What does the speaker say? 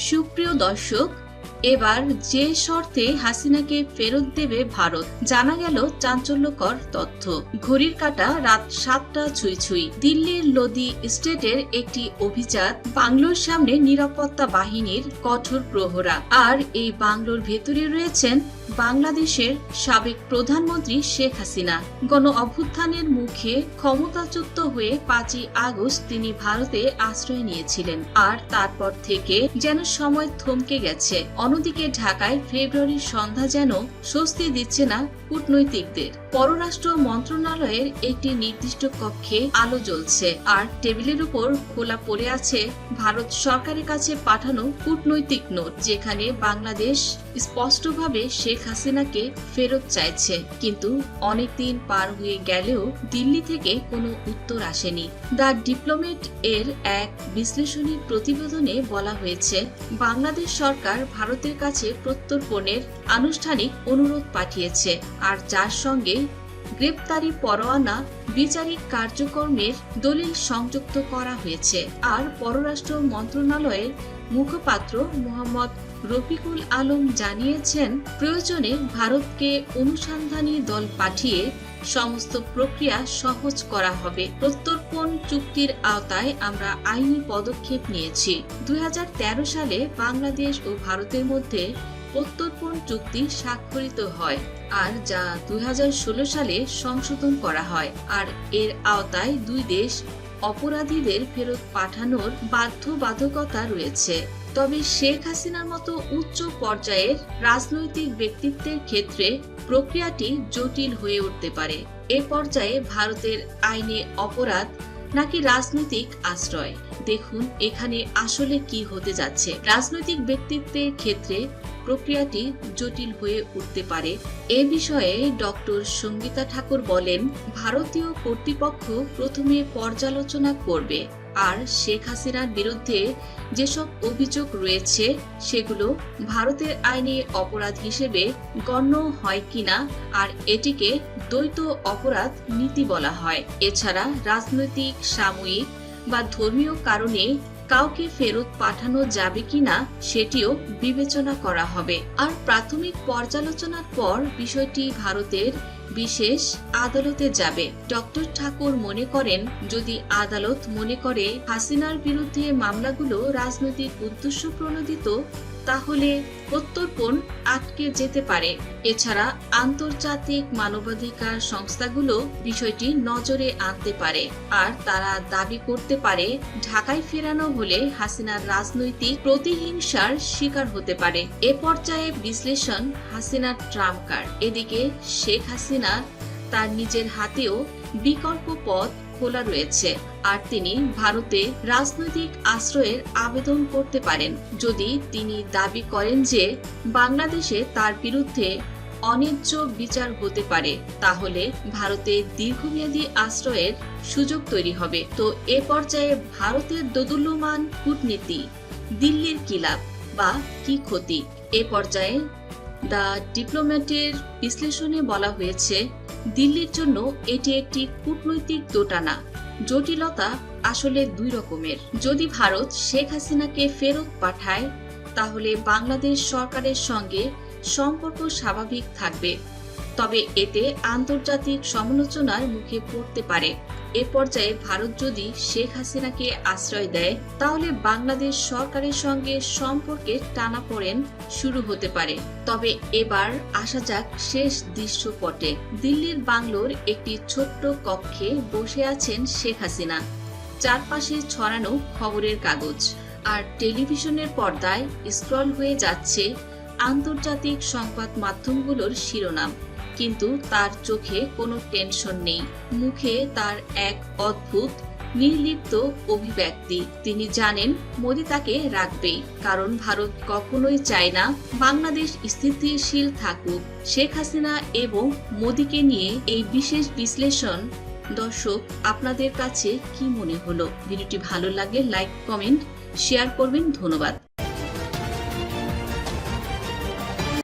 সুপ্রিয় দর্শক এবার যে শর্তে হাসিনাকে ফেরত দেবে ভারত, জানা গেল চাঞ্চল্যকর তথ্য। ঘড়ির কাটা রাত সাতটা ছুঁই ছুঁই। দিল্লির লোদি স্টেটের একটি অভিজাত বাংলোর সামনে নিরাপত্তা বাহিনীর কঠোর প্রহরা। আর এই বাংলোর ভেতরে রয়েছেন বাংলাদেশের সাবেক প্রধানমন্ত্রী শেখ হাসিনা। গণ অভ্যুত্থানের মুখে ক্ষমতাচ্যুত হয়ে পাঁচই আগস্ট তিনি ভারতে আশ্রয় নিয়েছিলেন। আর তারপর থেকে যেন সময় থমকে গেছে। অন্যদিকে ঢাকায় ফেব্রুয়ারির সন্ধ্যা যেন স্বস্তি দিচ্ছে না কূটনৈতিকদের। পররাষ্ট্র মন্ত্রণালয়ের একটি নির্দিষ্ট কক্ষে আলো জ্বলছে, আর টেবিলের উপর খোলা পড়ে আছে ভারত সরকারের কাছে পাঠানো কূটনৈতিক নোট, যেখানে বাংলাদেশ স্পষ্টভাবে শেখ হাসিনাকে ফেরত চাইছে। কিন্তু অনেকদিন পার হয়ে গেলেও দিল্লি থেকে কোনো উত্তর আসেনি। দ্য ডিপ্লোমেট এর এক বিশ্লেষণী প্রতিবেদনে বলা হয়েছে, বাংলাদেশ সরকার ভারতের কাছে প্রত্যর্পণের আনুষ্ঠানিক অনুরোধ পাঠিয়েছে। আর যার সঙ্গে গ্রেপ্তারি পরোয়ানা বিচারিক কার্যক্রমের দলিল সংযুক্ত করা হয়েছে। আর পররাষ্ট্র মন্ত্রণালয়ের মুখপাত্র মোহাম্মদ রফিকুল আলম জানিয়েছেন, প্রয়োজনে ভারতকে অনুসন্ধানী দল পাঠিয়ে সমস্ত প্রক্রিয়া সহজ করা হবে। প্রত্যর্পণ চুক্তির আওতায় আমরা আইনি পদক্ষেপ নিয়েছি। দু হাজার তেরো সালে বাংলাদেশ ও ভারতের মধ্যে প্রত্যর্পণ চুক্তি স্বাক্ষরিত হয় আর যা দুই হাজার ষোলো সালে সংশোধন করা হয় আর এর আওতায় দুই দেশ অপরাধীদের ফেরত পাঠানোর বাধ্যবাধকতা রয়েছে। তবে শেখ হাসিনার মতো উচ্চ পর্যায়ের রাজনৈতিক ব্যক্তিত্বের ক্ষেত্রে প্রক্রিয়াটি জটিল হয়ে উঠতে পারে। এ পর্যায়ে ভারতের আইনে অপরাধ নাকি রাজনৈতিক আশ্রয়? দেখুন এখানে আসলে কি হতে যাচ্ছে। রাজনৈতিক ব্যক্তিত্বের ক্ষেত্রে প্রক্রিয়াটি জটিল হয়ে উঠতে পারে। এ বিষয়ে ডক্টর সঙ্গীতা ঠাকুর বলেন, ভারতীয় কর্তৃপক্ষ প্রথমে পর্যালোচনা করবে। আর শেখ হাসিনার বিরুদ্ধে যেসব অভিযোগ রয়েছে, সেগুলো ভারতের আইনে অপরাধ হিসেবে গণ্য হয় কিনা আর এটিকে দ্বৈত অপরাধ নীতি বলা হয়। এছাড়া রাজনৈতিক, সাময়িক বা ধর্মীয় কারণে কাউকে ফেরত পাঠানো যাবে কিনা সেটিও বিবেচনা করা হবে। আর প্রাথমিক পর্যালোচনার পর বিষয়টি ভারতের বিশেষ আদালতে যাবে। ডক্টর ঠাকুর মনে করেন, যদি আদালত মনে করে হাসিনার বিরুদ্ধে মামলাগুলো রাজনৈতিক উদ্দেশ্য প্রণোদিত তাহলে প্রত্যর্পণ আটকে যেতে পারে। এছাড়া আন্তর্জাতিক মানবাধিকার সংস্থাগুলো বিষয়টি নজরে আনতে পারে আর তারা দাবি করতে পারে, ঢাকায় ফেরানো হলে হাসিনার রাজনৈতিক প্রতিহিংসার শিকার হতে পারে। এ পর্যায়ে বিশ্লেষণ হাসিনার ট্রাম্প কার্ড এদিকে শেখ হাসিনা তার নিজের হাতেও বিকল্প পথ খোলা রয়েছে। আর তিনি ভারতে রাজনৈতিক আশ্রয়ের আবেদন করতে পারেন। যদি তিনি দাবি করেন যে বাংলাদেশে তার বিরুদ্ধে অন্যায্য বিচার হতে পারে, তাহলে ভারতে দীর্ঘমেয়াদী আশ্রয়ের সুযোগ তৈরি হবে। তো এ পর্যায়ে ভারতের দোদুল্যমান কূটনীতি, দিল্লির কি লাভ বা কি ক্ষতি? এ পর্যায়ে দ্য ডিপ্লোম্যাটের বিশ্লেষণে বলা হয়েছে দিল্লির জন্য এটি একটি কূটনৈতিক দোটানা। জটিলতা আসলে দুই রকমের। যদি ভারত শেখ হাসিনাকে ফেরত পাঠায়, তাহলে বাংলাদেশ সরকারের সঙ্গে সম্পর্ক স্বাভাবিক থাকবে। তবে এতে আন্তর্জাতিক সমালোচনার মুখে পড়তে পারে। এ পর্যায়ে ভারত যদি শেখ হাসিনাকে আশ্রয় দেয়, তাহলে বাংলাদেশ সরকারের সঙ্গে সম্পর্কের টানাপোড়েন শুরু হতে পারে। তবে এবার আসা যাক শেষ দৃশ্যপটে। দিল্লির বাংলোর একটি ছোট্ট কক্ষে বসে আছেন শেখ হাসিনা। চারপাশে ছড়ানো খবরের কাগজ আর টেলিভিশনের পর্দায় স্ক্রল হয়ে যাচ্ছে আন্তর্জাতিক সংবাদ মাধ্যমগুলোর শিরোনাম। কিন্তু তার চোখে কোনো টেনশন নেই। মুখে তার এক অদ্ভুত, নির্লিপ্ত অভিব্যক্তি। তিনি জানেন, মোদি তাকে রাখবেই, কারণ ভারত কখনোই চায় না বাংলাদেশ স্থিতিশীল থাকুক। শেখ হাসিনা এবং মোদিকে নিয়ে এই বিশেষ বিশ্লেষণ। দর্শক, আপনাদের কাছে কি মনে হলো? ভিডিওটি ভালো লাগলে লাইক, কমেন্ট, শেয়ার করবেন। ধন্যবাদ।